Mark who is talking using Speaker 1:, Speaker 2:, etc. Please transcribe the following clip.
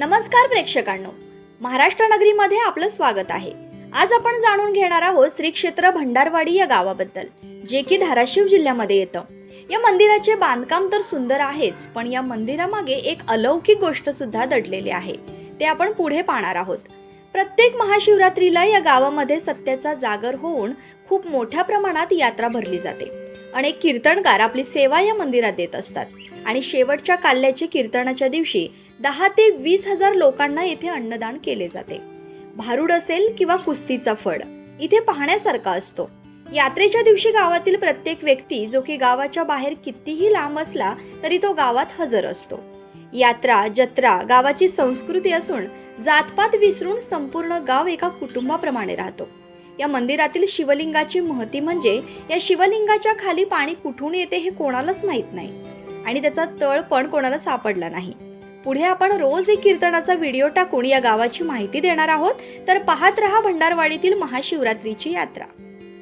Speaker 1: नमस्कार प्रेक्षकांनो. महाराष्ट्र नगरीमध्ये आपलं स्वागत आहे. आज आपण जाणून घेणार आहोत श्री क्षेत्र भंडारवाडी या गावाबद्दल जे की धाराशिव जिल्ह्यामध्ये येतं. या मंदिराचे बांधकाम तर सुंदर आहेच पण या मंदिरामागे एक अलौकिक गोष्ट सुद्धा दडलेली आहे. ते आपण पुढे पाहणार आहोत. प्रत्येक महाशिवरात्रीला या गावामध्ये सत्याचा जागर होऊन खूप मोठ्या प्रमाणात यात्रा भरली जाते. अनेक कीर्तनकार आपली सेवा या मंदिरात देत असतात. आणि शेवटच्या काल्याचे कीर्तनाच्या दिवशी दहा ते वीस हजार लोकांना येथे अन्नदान केले जाते. भारूड असेल किंवा कुस्तीचा फड इथे पाहण्यासारखा असतो. यात्रेच्या दिवशी गावातील प्रत्येक व्यक्ती जो की गावाच्या बाहेर कितीही लांब असला तरी तो गावात हजर असतो. यात्रा जत्रा गावाची संस्कृती असून जातपात विसरून संपूर्ण गाव एका कुटुंबाप्रमाणे राहतो. या मंदिरातील शिवलिंगाची महती म्हणजे या शिवलिंगाच्या खाली पाणी कुठून येते हे कोणालाच माहीत नाही. आणि त्याचा तळ पण कोणाला सापडला नाही. पुढे आपण रोज एक कीर्तनाचा व्हिडिओ टाकून या गावाची माहिती देणार आहोत. तर पाहत रहा भंडारवाडीतील महाशिवरात्रीची यात्रा.